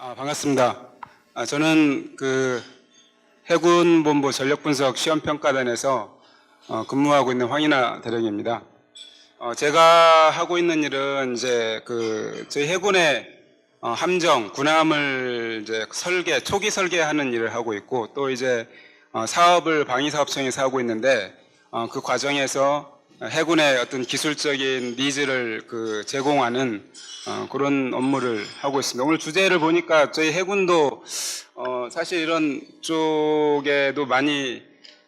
아, 반갑습니다. 아, 저는 그 해군 본부 전력 분석 시험 평가단에서 어, 근무하고 있는 황인하 대령입니다. 어, 제가 하고 있는 일은 이제 그 저희 해군의 어, 함정, 군함을 이제 설계, 초기 설계하는 일을 하고 있고 또 이제 어, 사업을 방위사업청에서 하고 있는데 어, 그 과정에서 해군의 어떤 기술적인 니즈를 그 제공하는 어, 그런 업무를 하고 있습니다. 오늘 주제를 보니까 저희 해군도 어, 사실 이런 쪽에도 많이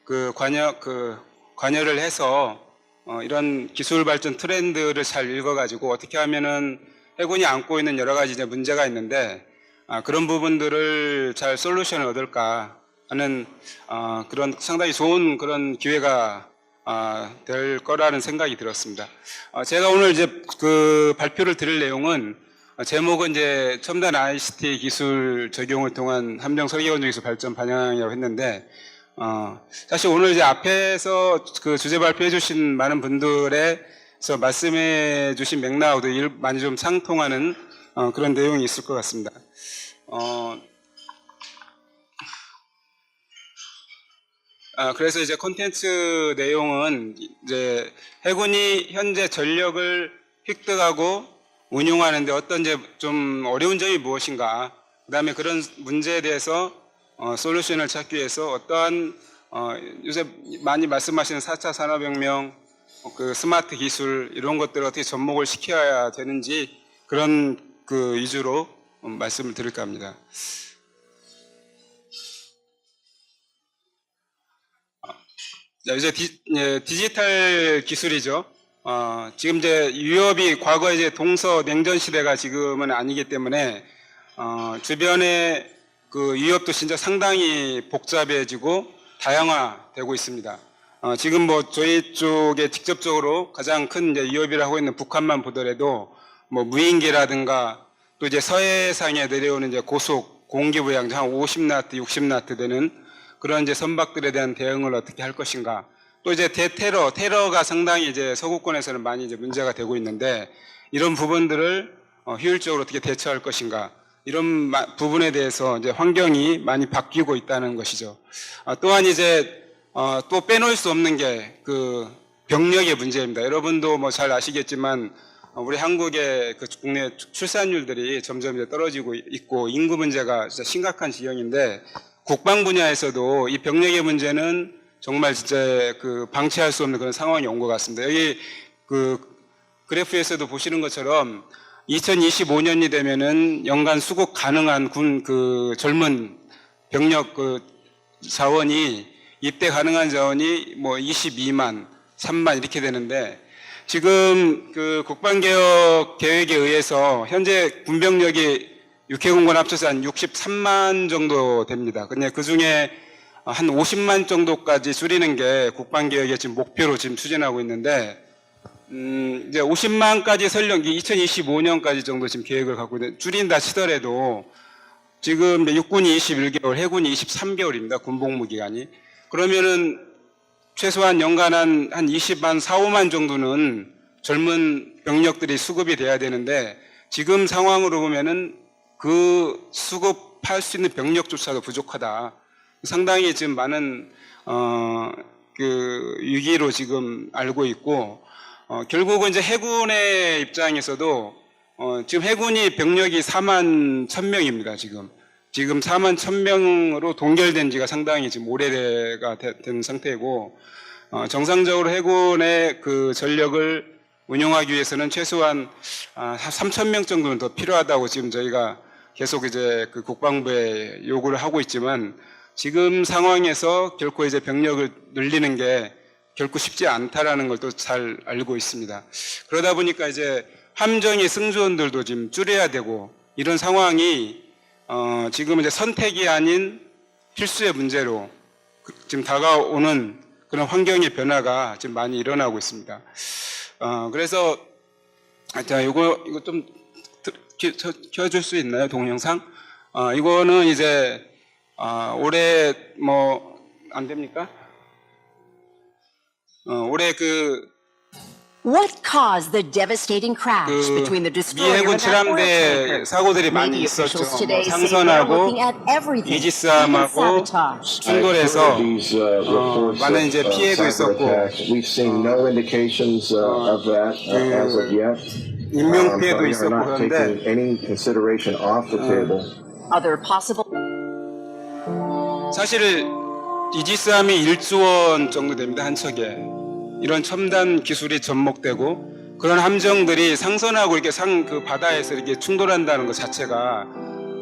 그 관여 그 관여를 해서 어, 이런 기술 발전 트렌드를 잘 읽어가지고 어떻게 하면은 해군이 안고 있는 여러 가지 이제 문제가 있는데 아, 그런 부분들을 잘 솔루션을 얻을까 하는 아, 그런 상당히 좋은 그런 기회가 아, 될 거라는 생각이 들었습니다. 아, 제가 오늘 이제 그 발표를 드릴 내용은 아, 제목은 이제 첨단 ICT 기술 적용을 통한 함정 설계 원적기술 발전 반영이라고 했는데 어, 사실 오늘 이제 앞에서 그 주제 발표해 주신 많은 분들에서 말씀해 주신 맥락하고도 일- 많이 좀 상통하는 어, 그런 내용이 있을 것 같습니다. 어, 아, 그래서 이제 콘텐츠 내용은 이제 해군이 현재 전력을 획득하고 운용하는데 어떤 좀 어려운 점이 무엇인가, 그 다음에 그런 문제에 대해서 어, 솔루션을 찾기 위해서 어떠한 어, 요새 많이 말씀하시는 4차 산업혁명, 어, 그 스마트 기술 이런 것들을 어떻게 접목을 시켜야 되는지 그런 그 위주로 어, 말씀을 드릴까 합니다. 자, 이제 디, 예, 디지털 기술이죠. 어, 지금 이제 유럽이 과거 이제 동서 냉전 시대가 지금은 아니기 때문에 어, 주변에 그 유럽도 진짜 상당히 복잡해지고 다양화되고 있습니다. 어, 지금 뭐 저희 쪽에 직접적으로 가장 큰 이제 위협이라고 있는 북한만 보더라도 뭐 무인기라든가 또 이제 서해상에 내려오는 이제 고속 공기부양 한 50나트, 60나트 되는 그런 이제 선박들에 대한 대응을 어떻게 할 것인가. 또 이제 대테러, 테러가 상당히 이제 서구권에서는 많이 이제 문제가 되고 있는데 이런 부분들을 어, 효율적으로 어떻게 대처할 것인가. 이런 마- 부분에 대해서 이제 환경이 많이 바뀌고 있다는 것이죠. 아, 또한 이제 어, 또 빼놓을 수 없는 게 그 병력의 문제입니다. 여러분도 뭐 잘 아시겠지만 어, 우리 한국의 그 국내 출산율들이 점점 이제 떨어지고 있고 인구 문제가 진짜 심각한 지경인데 국방 분야에서도 이 병력의 문제는 정말 진짜 그 방치할 수 없는 그런 상황이 온 것 같습니다. 여기 그 그래프에서도 보시는 것처럼 2025년이 되면은 연간 수급 가능한 군 그 젊은 병력 그 자원이 입대 가능한 자원이 뭐 22만, 3만 이렇게 되는데 지금 그 국방개혁 계획에 의해서 현재 군병력이 육해공군 합쳐서 한 63만 정도 됩니다. 근데 그 중에 한 50만 정도까지 줄이는 게 국방개혁의 지금 목표로 지금 추진하고 있는데 음, 이제 50만까지 설령 2025년까지 정도 지금 계획을 갖고 있는 줄인다 치더라도 지금 육군이 21개월, 해군이 23개월입니다. 군복무 기간이. 그러면은 최소한 연간 한, 한 20만, 4, 5만 정도는 젊은 병력들이 수급이 돼야 되는데 지금 상황으로 보면은 그 수급할 수 있는 병력조차도 부족하다. 상당히 지금 많은 어, 그 위기로 지금 알고 있고 어, 결국은 이제 해군의 입장에서도 어, 지금 해군이 병력이 4만 1000명입니다. 지금 지금 4만 1000명으로 동결된 지가 상당히 지금 오래가 되- 된 상태고 어, 정상적으로 해군의 그 전력을 운영하기 위해서는 최소한 아, 3,000명 정도는 더 필요하다고 지금 저희가 계속 이제 그 국방부에 요구를 하고 있지만 지금 상황에서 결코 이제 병력을 늘리는 게 결코 쉽지 않다라는 걸 또 잘 알고 있습니다. 그러다 보니까 이제 함정의 승조원들도 지금 줄여야 되고 이런 상황이 어, 지금 이제 선택이 아닌 필수의 문제로 그- 지금 다가오는 그런 환경의 변화가 지금 많이 일어나고 있습니다. 어, 그래서 아, 자, 이거 이거 좀 드- 켜- 켜줄 수 있나요 동영상? 어, 이거는 이제 아, 올해 뭐 안 됩니까? 어, 올해 그 What caused the devastating crash 그 between the destroyer 미해군 and that oil 칠함대 tanker? 사고들이 많이 있었죠. officials 뭐 today say they're 상선하고 looking at everything, even 이지스함하고 sabotage. 충돌해서 These uh, reports 많은 이제 uh, 피해도 있었고, attacks. We've seen no indications uh, of that uh, as of yet. 인명 피해도 있었고 그런데 possible 사실 이지스함이 1조 원 정도 됩니다 한 척에 이런 첨단 기술이 접목되고 그런 함정들이 상선하고 이렇게 상 그 바다에서 이렇게 충돌한다는 것 자체가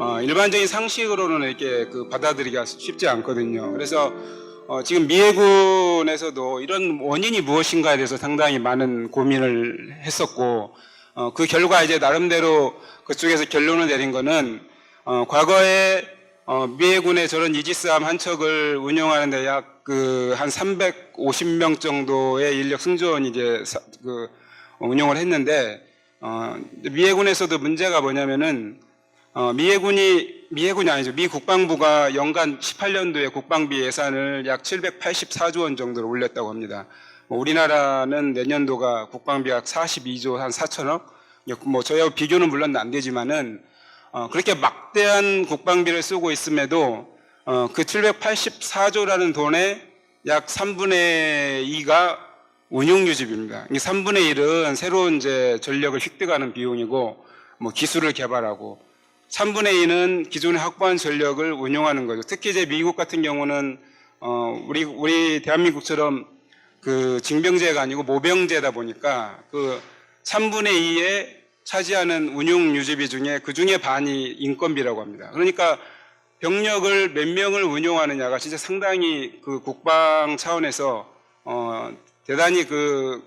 어, 일반적인 상식으로는 이렇게 그 받아들이기가 쉽지 않거든요. 그래서 어, 지금 미해군에서도 이런 원인이 무엇인가에 대해서 상당히 많은 고민을 했었고 어, 그 결과 이제 나름대로 그쪽에서 결론을 내린 거는 어, 과거에 어, 미해군의 저런 이지스함 한 척을 운영하는데 약 그 한 350명 정도의 인력 승조원이 이제 사- 그 운영을 했는데 어, 미해군에서도 문제가 뭐냐면은 어, 미해군이 미해군이 아니죠. 미 국방부가 연간 18년도에 국방비 예산을 약 784조 원 정도로 올렸다고 합니다. 뭐 우리나라는 내년도가 국방비 약 42조 한 4천억. 뭐 저희하고 비교는 물론 안 되지만은 어, 그렇게 막대한 국방비를 쓰고 있음에도 어, 그 784조라는 돈의 약 3분의 2가 운용 유지비입니다. 이 3분의 1은 새로운 이제 전력을 획득하는 비용이고 뭐 기술을 개발하고 3분의 2는 기존에 확보한 전력을 운용하는 거죠. 특히 이제 미국 같은 경우는 어 우리 우리 대한민국처럼 그 징병제가 아니고 모병제다 보니까 그 3분의 2에 차지하는 운용 유지비 중에 그 중에 반이 인건비라고 합니다. 그러니까 병력을 몇 명을 운용하느냐가 진짜 상당히 그 국방 차원에서 어 대단히 그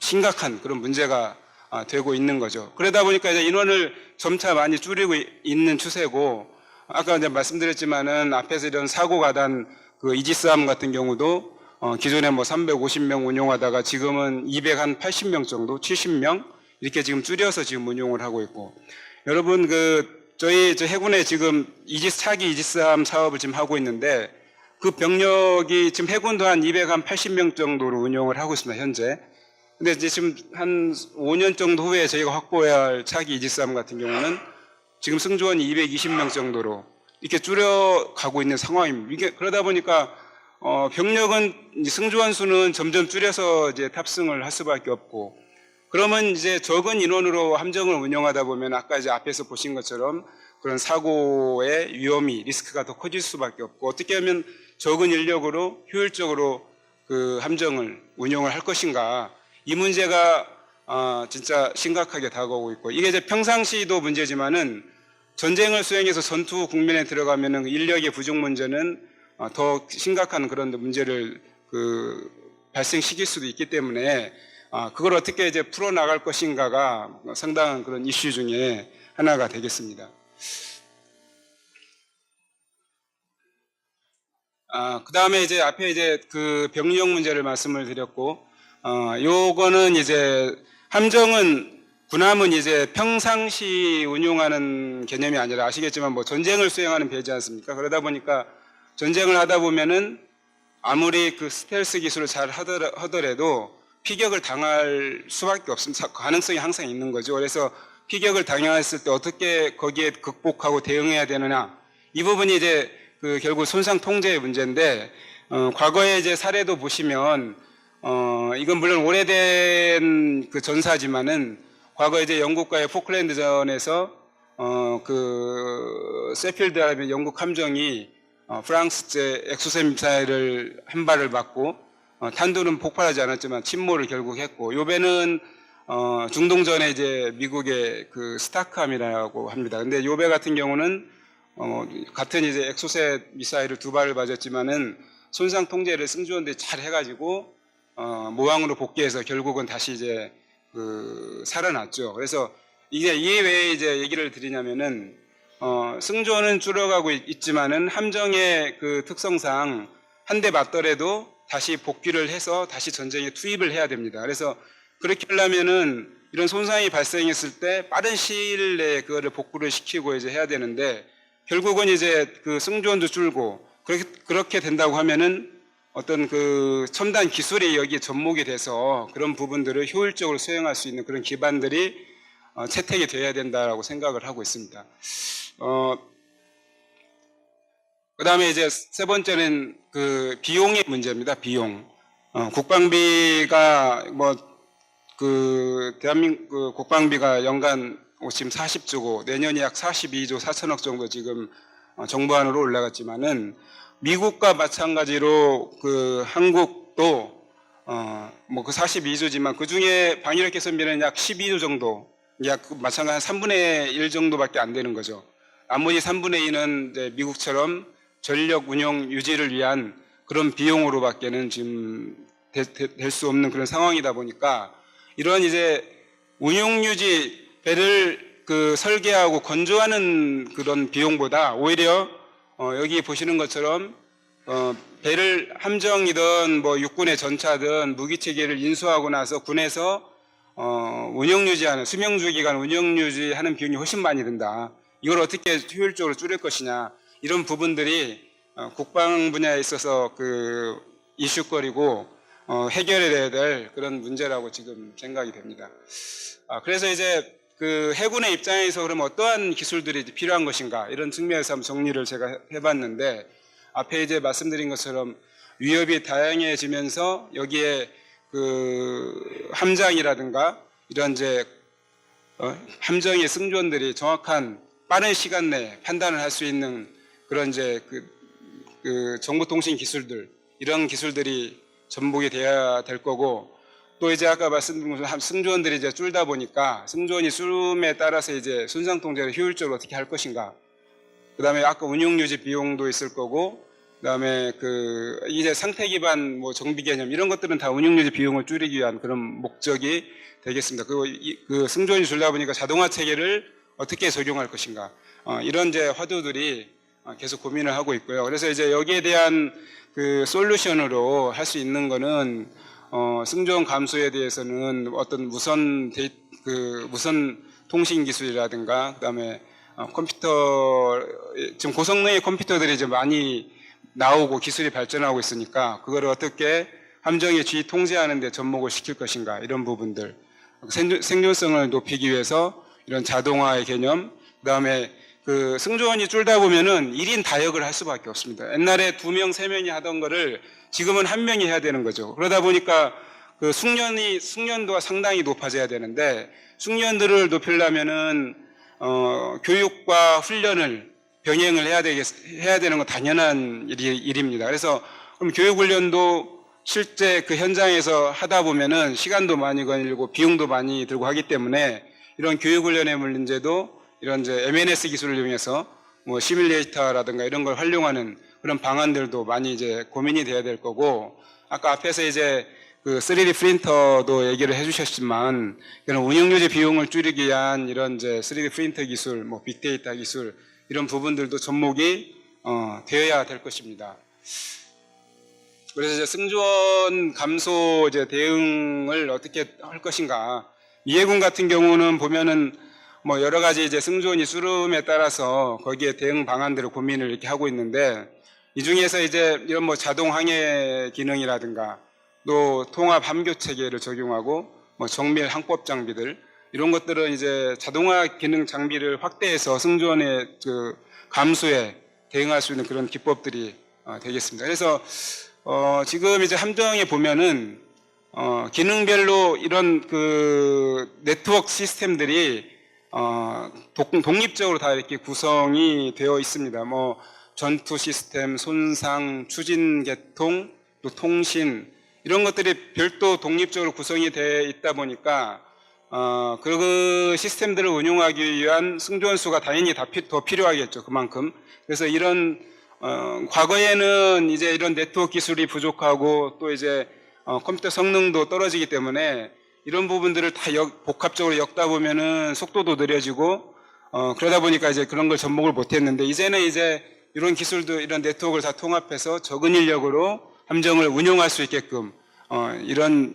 심각한 그런 문제가 아, 되고 있는 거죠. 그러다 보니까 이제 인원을 점차 많이 줄이고 이- 있는 추세고 아까 이제 말씀드렸지만은 앞에서 이런 사고가 난그 이지스함 같은 경우도 어, 기존에 뭐 350명 운용하다가 지금은 280명 정도, 70명 이렇게 지금 줄여서 지금 운용을 하고 있고 여러분 그 저희 저 해군에 지금 이지스 차기 이지스함 사업을 지금 하고 있는데 그 병력이 지금 해군도 한 280명 정도로 운용을 하고 있습니다 현재. 근데 이제 지금 한 5년 정도 후에 저희가 확보해야 할 차기 이지스함 같은 경우는 지금 승조원이 220명 정도로 이렇게 줄여가고 있는 상황입니다. 이게 그러다 보니까 어, 병력은 승조원 수는 점점 줄여서 이제 탑승을 할 수밖에 없고 그러면 이제 적은 인원으로 함정을 운영하다 보면 아까 이제 앞에서 보신 것처럼 그런 사고의 위험이 리스크가 더 커질 수밖에 없고 어떻게 하면 적은 인력으로 효율적으로 그 함정을 운영을 할 것인가 이 문제가 아, 진짜 심각하게 다가오고 있고 이게 이제 평상시도 문제지만은 전쟁을 수행해서 전투 국면에 들어가면은 인력의 부족 문제는 어, 더 심각한 그런 문제를 그 발생시킬 수도 있기 때문에 아, 그걸 어떻게 이제 풀어 나갈 것인가가 상당한 그런 이슈 중에 하나가 되겠습니다. 아, 그 다음에 이제 앞에 이제 그 병력 문제를 말씀을 드렸고, 어, 요거는 이제 함정은 군함은 이제 평상시 운용하는 개념이 아니라 아시겠지만 뭐 전쟁을 수행하는 배지 않습니까? 그러다 보니까 전쟁을 하다 보면은 아무리 그 스텔스 기술을 잘 하더라- 하더라도 피격을 당할 수밖에 없습니다. 가능성이 항상 있는 거죠. 그래서 피격을 당했을 때 어떻게 거기에 극복하고 대응해야 되느냐 이 부분이 이제 그 결국 손상 통제의 문제인데 어, 과거의 이제 사례도 보시면 어, 이건 물론 오래된 그 전사지만은 과거 이제 영국과의 포클랜드전에서 어, 그 세필드 하면 영국 함정이 어, 프랑스제 엑소셈 미사일을 한 발을 맞고 어, 탄두는 폭발하지 않았지만 침몰을 결국 했고 요배는 어, 중동전에 이제 미국의 그 스타크함이라고 합니다. 근데 요배 같은 경우는 어, 같은 이제 엑소셋 미사일을 두 발을 맞았지만은 손상 통제를 승조원들이 잘 해가지고 어, 모항으로 복귀해서 결국은 다시 이제 그 살아났죠. 그래서 이게 이 외에 이제 얘기를 드리냐면은 어, 승조는 줄어가고 있- 있지만은 함정의 그 특성상 한 대 맞더라도 다시 복귀를 해서 다시 전쟁에 투입을 해야 됩니다. 그래서 그렇게 하려면은 이런 손상이 발생했을 때 빠른 시일 내에 그거를 복구를 시키고 이제 해야 되는데 결국은 이제 그 승조원도 줄고 그렇게, 그렇게 된다고 하면은 어떤 그 첨단 기술이 여기에 접목이 돼서 그런 부분들을 효율적으로 수행할 수 있는 그런 기반들이 어, 채택이 돼야 된다라고 생각을 하고 있습니다. 어, 그 다음에 이제 세 번째는 그 비용의 문제입니다. 비용. 어, 국방비가 뭐 그 대한민국 그 국방비가 연간 지금 40조고 내년이 약 42조 4천억 정도 지금 어, 정부 안으로 올라갔지만은 미국과 마찬가지로 그 한국도 어 뭐 그 42조지만 그 중에 방위력 개선비는 약 12조 정도 약 마찬가지 한 3분의 1 정도밖에 안 되는 거죠. 나머지 3분의 2는 이제 미국처럼 전력 운영 유지를 위한 그런 비용으로밖에는 지금 될 수 없는 그런 상황이다 보니까 이런 이제 운용 유지 배를 그 설계하고 건조하는 그런 비용보다 오히려 어 여기 보시는 것처럼 어 배를 함정이든 뭐 육군의 전차든 무기 체계를 인수하고 나서 군에서 어 운영 유지하는 수명 주기간 운영 유지하는 비용이 훨씬 많이 든다. 이걸 어떻게 효율적으로 줄일 것이냐 이런 부분들이 어, 국방 분야에 있어서 그 이슈거리고 어, 해결해야 될 그런 문제라고 지금 생각이 됩니다. 아, 그래서 이제 그 해군의 입장에서 그럼 어떠한 기술들이 필요한 것인가 이런 측면에서 한번 정리를 제가 해봤는데 앞에 이제 말씀드린 것처럼 위협이 다양해지면서 여기에 그 함장이라든가 이런 이제 어, 함정의 승조원들이 정확한 빠른 시간 내에 판단을 할 수 있는 그런 이제 그, 그 정보통신 기술들 이런 기술들이 전복이 돼야 될 거고 또 이제 아까 말씀드린 것처럼 승조원들이 이제 줄다 보니까 승조원이 줄음에 따라서 이제 손상 통제를 효율적으로 어떻게 할 것인가 그 다음에 아까 운용 유지 비용도 있을 거고 그 다음에 그 이제 상태 기반 뭐 정비 개념 이런 것들은 다 운용 유지 비용을 줄이기 위한 그런 목적이 되겠습니다. 그리고 이, 그 승조원이 줄다 보니까 자동화 체계를 어떻게 적용할 것인가 어, 이런 이제 화두들이 어, 계속 고민을 하고 있고요. 그래서 이제 여기에 대한 그 솔루션으로 할 수 있는 거는 어, 승조원 감소에 대해서는 어떤 무선 데이, 그 무선 통신 기술이라든가 그다음에 어, 컴퓨터 지금 고성능의 컴퓨터들이 이제 많이 나오고 기술이 발전하고 있으니까 그거를 어떻게 함정의 지휘 통제하는 데 접목을 시킬 것인가 이런 부분들. 생존- 생존성을 높이기 위해서 이런 자동화의 개념 그다음에 그 승조원이 줄다 보면은 1인 다역을 할 수밖에 없습니다. 옛날에 두 명, 세 명이 하던 거를 지금은 한 명이 해야 되는 거죠. 그러다 보니까 그 숙련이 숙련도가 상당히 높아져야 되는데 숙련도를 높이려면은 어, 교육과 훈련을 병행을 해야 되겠 해야 되는 건 당연한 일이, 일입니다. 그래서 그럼 교육 훈련도 실제 그 현장에서 하다 보면은 시간도 많이 걸리고 비용도 많이 들고 하기 때문에 이런 교육 훈련의 문제도 이런 이제 MNS 기술을 이용해서 뭐 시뮬레이터라든가 이런 걸 활용하는 그런 방안들도 많이 이제 고민이 돼야 될 거고 아까 앞에서 이제 그 3D 프린터도 얘기를 해주셨지만 이런 운영유지 비용을 줄이기 위한 이런 이제 3D 프린터 기술, 뭐 빅데이터 기술 이런 부분들도 접목이 어, 되어야 될 것입니다. 그래서 이제 승조원 감소 이제 대응을 어떻게 할 것인가. 이해군 같은 경우는 보면은 뭐 여러 가지 이제 승조원이 수름에 따라서 거기에 대응 방안들을 고민을 이렇게 하고 있는데 이 중에서 이제 이런 뭐 자동 항해 기능이라든가 또 통합 함교 체계를 적용하고 뭐 정밀 항법 장비들 이런 것들은 이제 자동화 기능 장비를 확대해서 승조원의 그 감소에 대응할 수 있는 그런 기법들이 어, 되겠습니다. 그래서 어, 지금 이제 함정에 보면은 어, 기능별로 이런 그 네트워크 시스템들이 어, 독, 독립적으로 다 이렇게 구성이 되어 있습니다. 뭐 전투 시스템, 손상, 추진 계통, 또 통신 이런 것들이 별도 독립적으로 구성이 되어 있다 보니까 어, 그 시스템들을 운용하기 위한 승조원 수가 당연히 다 피- 더 필요하겠죠. 그만큼. 그래서 이런 어, 과거에는 이제 이런 네트워크 기술이 부족하고 또 이제 어, 컴퓨터 성능도 떨어지기 때문에 이런 부분들을 다 역- 복합적으로 엮다 보면은 속도도 느려지고 어, 그러다 보니까 이제 그런 걸 접목을 못했는데 이제는 이제 이런 기술도 이런 네트워크를 다 통합해서 적은 인력으로 함정을 운용할 수 있게끔 어, 이런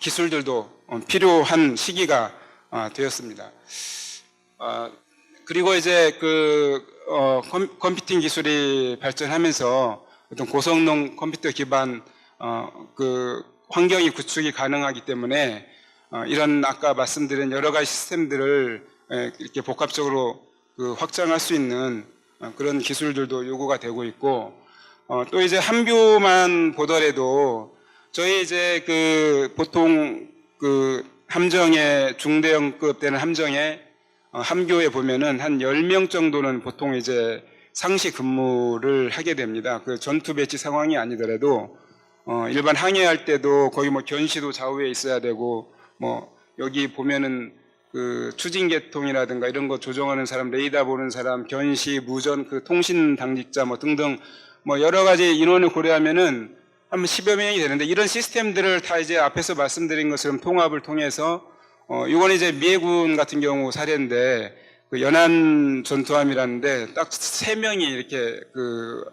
기술들도 어, 필요한 시기가 어, 되었습니다. 어, 그리고 이제 그 어, 컴, 컴퓨팅 기술이 발전하면서 어떤 고성능 컴퓨터 기반 어, 그 환경이 구축이 가능하기 때문에 어, 이런 아까 말씀드린 여러 가지 시스템들을 에, 이렇게 복합적으로 그 확장할 수 있는 어, 그런 기술들도 요구가 되고 있고 어, 또 이제 함교만 보더라도 저희 이제 그 보통 그 함정의 중대형급 되는 함정에 어, 함교에 보면은 한 10명 정도는 보통 이제 상시 근무를 하게 됩니다. 그 전투 배치 상황이 아니더라도 어, 일반 항해할 때도 거의 뭐 견시도 좌우에 있어야 되고 뭐 여기 보면은 그 추진 계통이라든가 이런 거 조정하는 사람, 레이더 보는 사람, 견시, 무전, 그 통신 당직자 뭐 등등 뭐 여러 가지 인원을 고려하면은 한 10여 명이 되는데 이런 시스템들을 다 이제 앞에서 말씀드린 것처럼 통합을 통해서 어 이건 이제 미해군 같은 경우 사례인데 그 연안 전투함이라는데 딱 세 명이 이렇게 그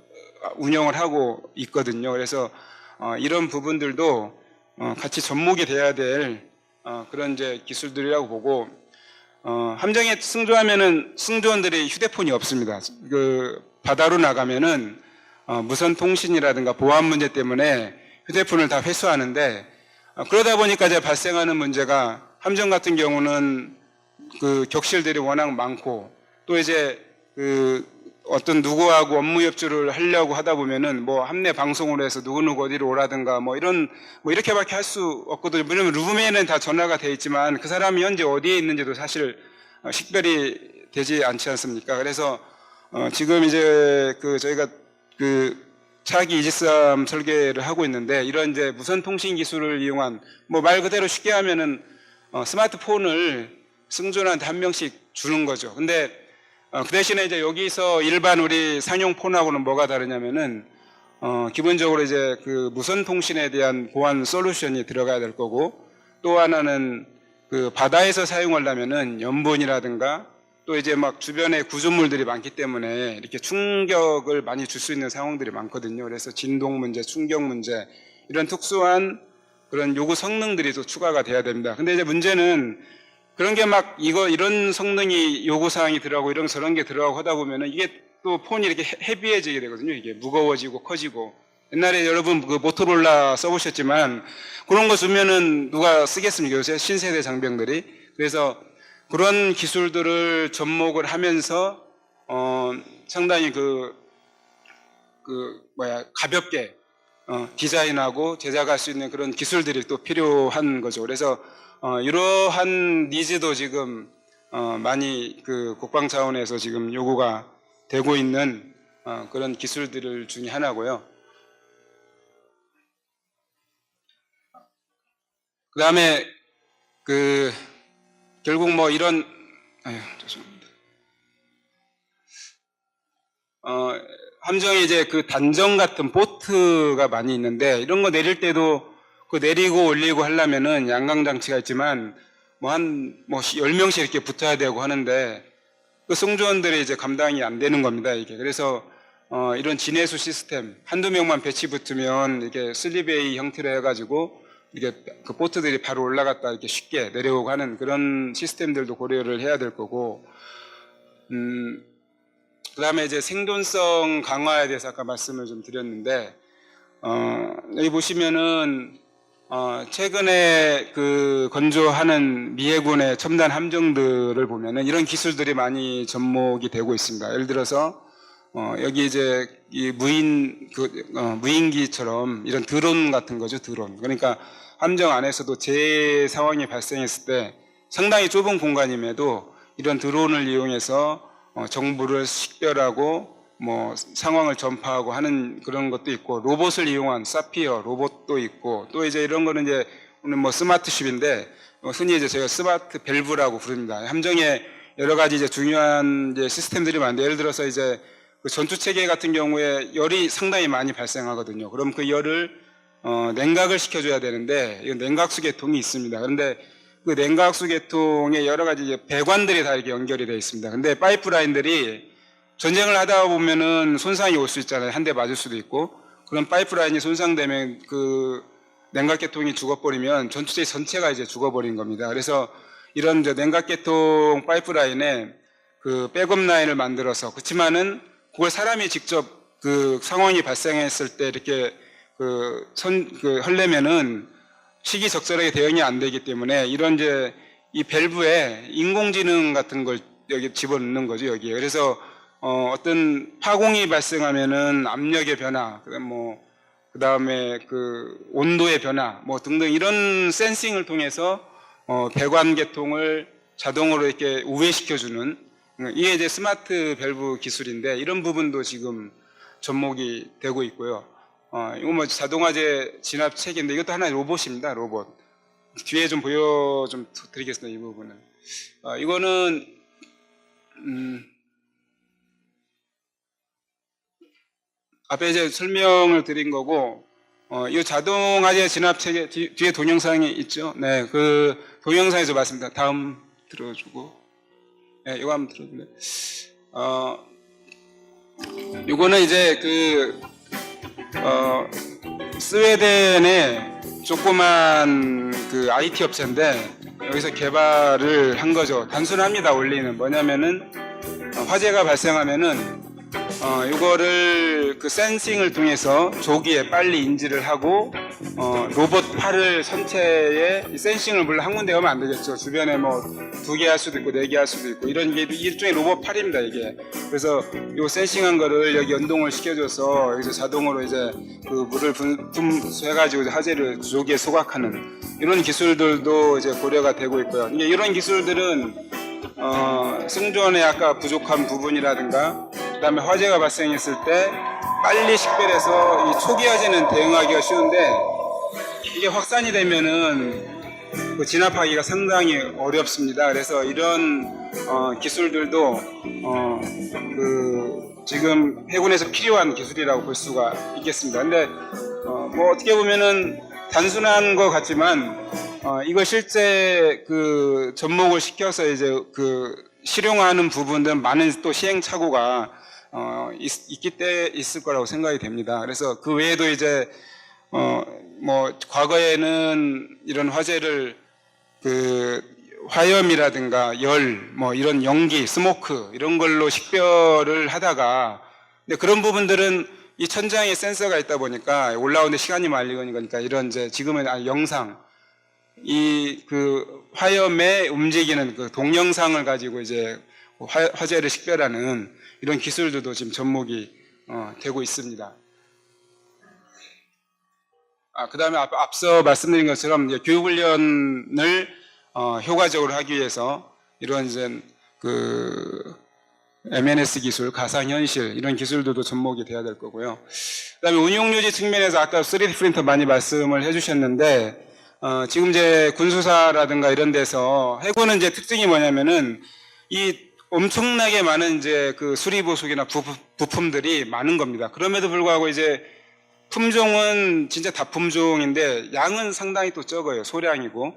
운영을 하고 있거든요. 그래서 어 이런 부분들도 어 같이 접목이 돼야 될 어, 그런 이제 기술들이라고 보고 어, 함정에 승조하면은 승조원들이 휴대폰이 없습니다. 그 바다로 나가면은 어, 무선 통신이라든가 보안 문제 때문에 휴대폰을 다 회수하는데 어, 그러다 보니까 이제 발생하는 문제가 함정 같은 경우는 그 격실들이 워낙 많고 또 이제 그 어떤 누구하고 업무 협조를 하려고 하다 보면은 뭐 함내 방송으로 해서 누구누구 어디로 오라든가 뭐 이런 뭐 이렇게밖에 할 수 없거든요. 왜냐면 룸에는 다 전화가 돼 있지만 그 사람이 현재 어디에 있는지도 사실 어, 식별이 되지 않지 않습니까? 그래서 어 지금 이제 그 저희가 그 차기 이지스함 설계를 하고 있는데 이런 이제 무선 통신 기술을 이용한 뭐 말 그대로 쉽게 하면은 어 스마트폰을 승조한테 한 명씩 주는 거죠. 근데 어, 그 대신에 이제 여기서 일반 우리 상용 폰하고는 뭐가 다르냐면은 어, 기본적으로 이제 그 무선 통신에 대한 보안 솔루션이 들어가야 될 거고 또 하나는 그 바다에서 사용하려면은 염분이라든가 또 이제 막 주변에 구조물들이 많기 때문에 이렇게 충격을 많이 줄 수 있는 상황들이 많거든요. 그래서 진동 문제, 충격 문제 이런 특수한 그런 요구 성능들이 또 추가가 돼야 됩니다. 근데 이제 문제는 그런 게 막 이거 이런 성능이 요구 사항이 들어가고 이런 저런 게 들어가고 하다 보면은 이게 또 폰이 이렇게 헤- 헤비해지게 되거든요. 이게 무거워지고 커지고 옛날에 여러분 그 모토로라 써보셨지만 그런 거 주면은 누가 쓰겠습니까? 요새 신세대 장병들이 그래서 그런 기술들을 접목을 하면서 어 상당히 그그 뭐야 가볍게 어, 디자인하고 제작할 수 있는 그런 기술들이 또 필요한 거죠. 그래서 어, 이러한 니즈도 지금 어, 많이 그 국방 차원에서 지금 요구가 되고 있는 어, 그런 기술들 중에 하나고요. 그 다음에 그 결국 뭐 이런 아유 죄송합니다. 어, 함정에 이제 그 단정 같은 보트가 많이 있는데 이런 거 내릴 때도 그 내리고 올리고 하려면은 양강 장치가 있지만 뭐 한뭐 10명씩 이렇게 붙어야 되고 하는데 그 승조원들이 이제 감당이 안 되는 겁니다, 이게. 그래서 어, 이런 진해수 시스템 한두 명만 배치 붙으면 이게 슬리베이 형태로 해 가지고 이게 그 보트들이 바로 올라갔다 이렇게 쉽게 내려오고 하는 그런 시스템들도 고려를 해야 될 거고 음, 그다음에 이제 생존성 강화에 대해서 아까 말씀을 좀 드렸는데 어, 여기 보시면은 어, 최근에 그 건조하는 미해군의 첨단 함정들을 보면은 이런 기술들이 많이 접목이 되고 있습니다. 예를 들어서 어, 여기 이제 이 무인 그 어, 무인기처럼 이런 드론 같은 거죠, 드론. 그러니까 함정 안에서도 재해 상황이 발생했을 때 상당히 좁은 공간임에도 이런 드론을 이용해서 어, 정보를 식별하고 뭐 상황을 전파하고 하는 그런 것도 있고 로봇을 이용한 사피어 로봇도 있고 또 이제 이런 거는 이제 오늘 뭐 스마트쉽인데 어, 흔히 이제 저희가 스마트 밸브라고 부릅니다. 함정에 여러 가지 이제 중요한 이제 시스템들이 많은데 예를 들어서 이제 그 전투 체계 같은 경우에 열이 상당히 많이 발생하거든요. 그럼 그 열을 어, 냉각을 시켜줘야 되는데 이 냉각수 계통이 있습니다. 그런데 그 냉각수 계통에 여러 가지 이제 배관들이 다 이렇게 연결이 되어 있습니다. 근데 파이프라인들이 전쟁을 하다 보면은 손상이 올 수 있잖아요. 한 대 맞을 수도 있고. 그런 파이프라인이 손상되면 그 냉각계통이 죽어버리면 전투체 전체가 이제 죽어버린 겁니다. 그래서 이런 냉각계통 파이프라인에 그 백업 라인을 만들어서 그렇지만은 그걸 사람이 직접 그 상황이 발생했을 때 이렇게 그 선, 그 하려면은 시기적절하게 대응이 안 되기 때문에 이런 이제 이 밸브에 인공지능 같은 걸 여기 집어넣는 거죠, 여기에. 그래서 어, 어떤 파공이 발생하면은 압력의 변화, 그다음 뭐 그 다음에 그 온도의 변화 뭐 등등 이런 센싱을 통해서 어, 배관 계통을 자동으로 이렇게 우회시켜주는 이게 이제 스마트 밸브 기술인데 이런 부분도 지금 접목이 되고 있고요. 어, 이거 뭐 자동화제 진압 체계인데 이것도 하나의 로봇입니다. 로봇. 뒤에 좀 보여 좀 드리겠습니다. 이 부분은. 어, 이거는 음, 앞에 이제 설명을 드린 거고 어, 이 자동화제 진압 체계 뒤, 뒤에 동영상이 있죠. 네, 그 동영상에서 봤습니다. 다음 들어주고, 네, 이거 한번 들어주면. 어, 이거는 이제 그 어, 스웨덴의 조그만 그 IT 업체인데 여기서 개발을 한 거죠. 단순합니다. 원리는 뭐냐면은 어, 화재가 발생하면은 어, 이거를 그 센싱을 통해서 조기에 빨리 인지를 하고 어, 로봇 팔을 선체에 이 센싱을 물론 한 군데 하면 안 되겠죠. 주변에 뭐 두 개 할 수도 있고 네 개 할 수도 있고 이런 게 일종의 로봇 팔입니다 이게. 그래서 요 센싱한 거를 여기 연동을 시켜줘서 여기서 자동으로 이제 그 물을 분- 분수해가지고 이제 화재를 조기에 소각하는 이런 기술들도 이제 고려가 되고 있고요. 이제 이런 기술들은 어, 승조원의 아까 부족한 부분이라든가 그다음에 화재가 발생했을 때 빨리 식별해서 이 초기 화재는 대응하기가 쉬운데 이게 확산이 되면은 그 진압하기가 상당히 어렵습니다. 그래서 이런 어, 기술들도 어, 그 지금 해군에서 필요한 기술이라고 볼 수가 있겠습니다. 근데 어, 뭐 어떻게 보면은 단순한 것 같지만 어, 이걸 실제 그 접목을 시켜서 이제 그 실용화하는 부분들은 많은 또 시행착오가 어, 있, 있기 때 있을 거라고 생각이 됩니다. 그래서 그 외에도 이제 어, 뭐 과거에는 이런 화재를 그 화염이라든가 열, 뭐 이런 연기, 스모크 이런 걸로 식별을 하다가 근데 그런 부분들은 이 천장에 센서가 있다 보니까 올라오는데 시간이 많이 걸리니까 이런 이제 지금은 아, 영상 이 그 화염에 움직이는 그 동영상을 가지고 이제 화, 화재를 식별하는 이런 기술들도 지금 접목이 어, 되고 있습니다. 아, 그 다음에 앞서 말씀드린 것처럼 교육훈련을 어, 효과적으로 하기 위해서 이런 이제 그 MNS 기술, 가상현실 이런 기술들도 접목이 돼야 될 거고요. 그 다음에 운용유지 측면에서 아까 3D 프린터 많이 말씀을 해주셨는데 어, 지금 이제 군수사라든가 이런 데서 해군은 이제 특징이 뭐냐면은 이 엄청나게 많은 이제 그 수리 보수기나 부, 부품들이 많은 겁니다. 그럼에도 불구하고 이제 품종은 진짜 다 품종인데 양은 상당히 또 적어요. 소량이고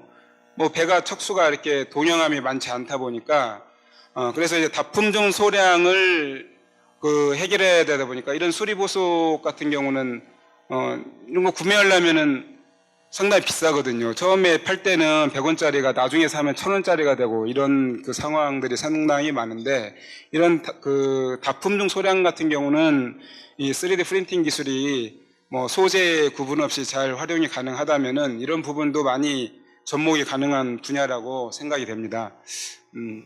뭐 배가 척수가 이렇게 동형함이 많지 않다 보니까 어 그래서 이제 다품종 소량을 그 해결해야 되다 보니까 이런 수리 보수 같은 경우는 어 이런 거 구매하려면은 상당히 비싸거든요. 처음에 팔 때는 100원짜리가 나중에 사면 1000원짜리가 되고 이런 그 상황들이 상당히 많은데 이런 다- 그 다품종 소량 같은 경우는 이 3D 프린팅 기술이 뭐 소재 구분 없이 잘 활용이 가능하다면은 이런 부분도 많이 접목이 가능한 분야라고 생각이 됩니다. 음.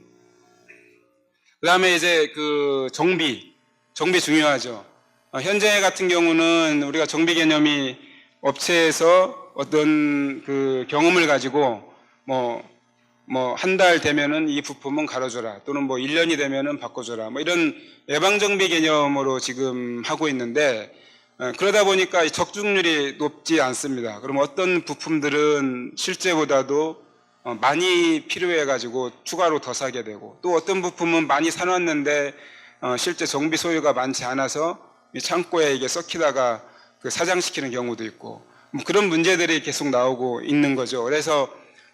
그다음에 이제 그 정비, 정비 중요하죠. 어, 현재 같은 경우는 우리가 정비 개념이 업체에서 어떤 그 경험을 가지고 뭐 뭐 한 달 되면은 이 부품은 갈아줘라 또는 뭐 1년이 되면은 바꿔줘라 뭐 이런 예방 정비 개념으로 지금 하고 있는데 어, 그러다 보니까 이 적중률이 높지 않습니다. 그럼 어떤 부품들은 실제보다도 어, 많이 필요해 가지고 추가로 더 사게 되고 또 어떤 부품은 많이 사놨는데 어, 실제 정비 소요가 많지 않아서 이 창고에 이게 썩히다가 그 사장시키는 경우도 있고 뭐 그런 문제들이 계속 나오고 있는 거죠. 그래서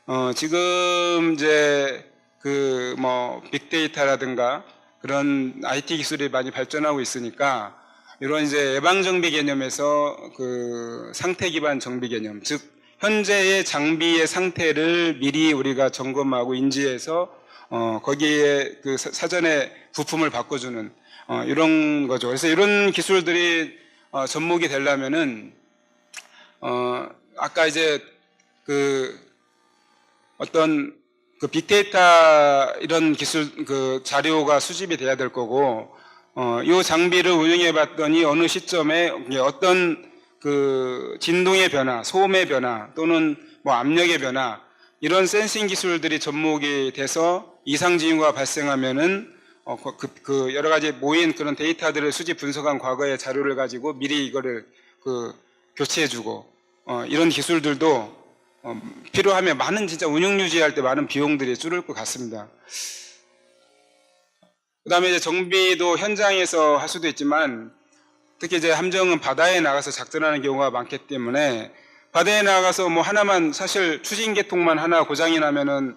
어, 지금 이제 그 뭐 빅데이터라든가 그런 IT 기술이 많이 발전하고 있으니까 이런 이제 예방 정비 개념에서 그 상태 기반 정비 개념, 즉 현재의 장비의 상태를 미리 우리가 점검하고 인지해서 어 거기에 그 사- 사전에 부품을 바꿔주는 어, 이런 거죠. 그래서 이런 기술들이 어, 접목이 되려면은 어, 아까 이제 그 어떤 그 빅데이터 이런 기술 그 자료가 수집이 돼야 될 거고 어, 이 장비를 운영해 봤더니 어느 시점에 어떤 그 진동의 변화, 소음의 변화 또는 뭐 압력의 변화 이런 센싱 기술들이 접목이 돼서 이상 징후가 발생하면은 어, 그, 그- 그 여러 가지 모인 그런 데이터들을 수집 분석한 과거의 자료를 가지고 미리 이거를 그 교체해주고 어, 이런 기술들도 어, 필요하면 많은 진짜 운영 유지할 때 많은 비용들이 줄을 것 같습니다. 그 다음에 이제 정비도 현장에서 할 수도 있지만 특히 이제 함정은 바다에 나가서 작전하는 경우가 많기 때문에 바다에 나가서 뭐 하나만 사실 추진 계통만 하나 고장이 나면은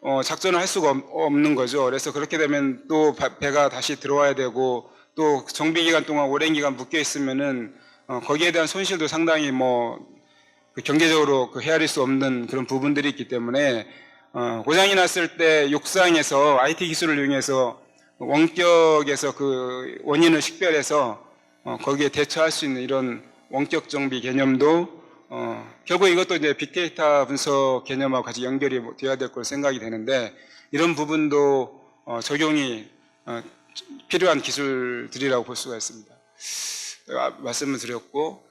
어, 작전을 할 수가 없- 없는 거죠. 그래서 그렇게 되면 또 바- 배가 다시 들어와야 되고 또 정비 기간 동안 오랜 기간 묶여 있으면은 어, 거기에 대한 손실도 상당히 뭐 그 경제적으로 그 헤아릴 수 없는 그런 부분들이 있기 때문에 어, 고장이 났을 때 육상에서 IT 기술을 이용해서 원격에서 그 원인을 식별해서 어, 거기에 대처할 수 있는 이런 원격 정비 개념도 어, 결국 이것도 이제 빅데이터 분석 개념하고 같이 연결이 뭐 되어야 될 걸로 생각이 되는데 이런 부분도 어, 적용이 어, 필요한 기술들이라고 볼 수가 있습니다. 아, 말씀을 드렸고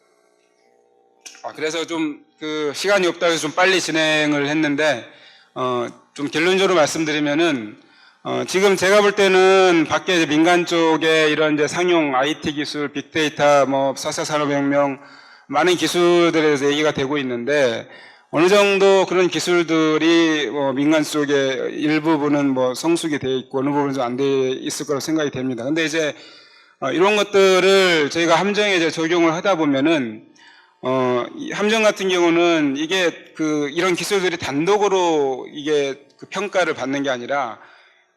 아, 그래서 좀 그 시간이 없다 해서 좀 빨리 진행을 했는데 어, 좀 결론적으로 말씀드리면은 어, 지금 제가 볼 때는 밖에 민간 쪽에 이런 이제 상용 IT 기술, 빅데이터, 뭐 4차 산업혁명 많은 기술들에 대해서 얘기가 되고 있는데 어느 정도 그런 기술들이 뭐 민간 쪽에 일부분은 뭐 성숙이 돼 있고 어느 부분은 좀안돼 있을 거라고 생각이 됩니다. 근데 이제 어, 이런 것들을 저희가 함정에 이제 적용을 하다 보면은 어, 이 함정 같은 경우는 이게 그 이런 기술들이 단독으로 이게 그 평가를 받는 게 아니라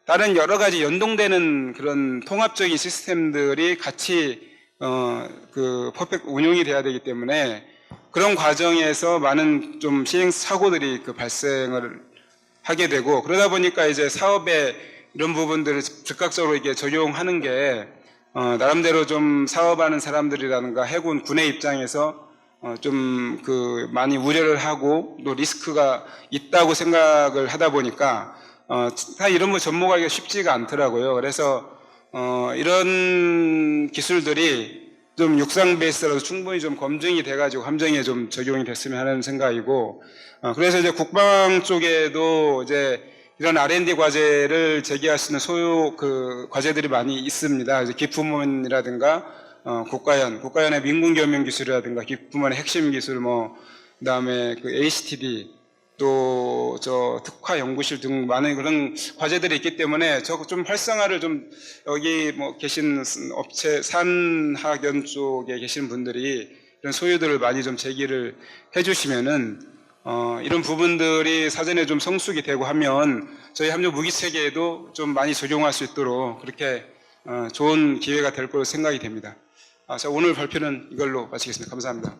다른 여러 가지 연동되는 그런 통합적인 시스템들이 같이 어, 그 퍼펙트 운용이 돼야 되기 때문에 그런 과정에서 많은 좀 시행 사고들이 그 발생을 하게 되고 그러다 보니까 이제 사업에 이런 부분들을 즉각적으로 이게 적용하는 게 어, 나름대로 좀 사업하는 사람들이라든가 해군 군의 입장에서 어, 좀 그 많이 우려를 하고 또 리스크가 있다고 생각을 하다 보니까 어, 다 이런 거 접목하기가 쉽지가 않더라고요. 그래서 어, 이런 기술들이 좀 육상 베이스라도 충분히 좀 검증이 돼가지고 함정에 좀 적용이 됐으면 하는 생각이고 어, 그래서 이제 국방 쪽에도 이제 이런 R&D 과제를 제기할 수 있는 소요 그 과제들이 많이 있습니다. 기품원이라든가 어, 국가연, 국가연의 민군 겸용 기술이라든가 기품원의 핵심 기술 뭐 그다음에 그 HTD 또 저 특화 연구실 등 많은 그런 과제들이 있기 때문에 저 좀 활성화를 좀 여기 뭐 계신 업체 산학연 쪽에 계신 분들이 이런 소유들을 많이 좀 제기를 해주시면은 어, 이런 부분들이 사전에 좀 성숙이 되고 하면 저희 함정 무기 체계에도 좀 많이 적용할 수 있도록 그렇게 어, 좋은 기회가 될 거로 생각이 됩니다. 아, 자, 오늘 발표는 이걸로 마치겠습니다. 감사합니다.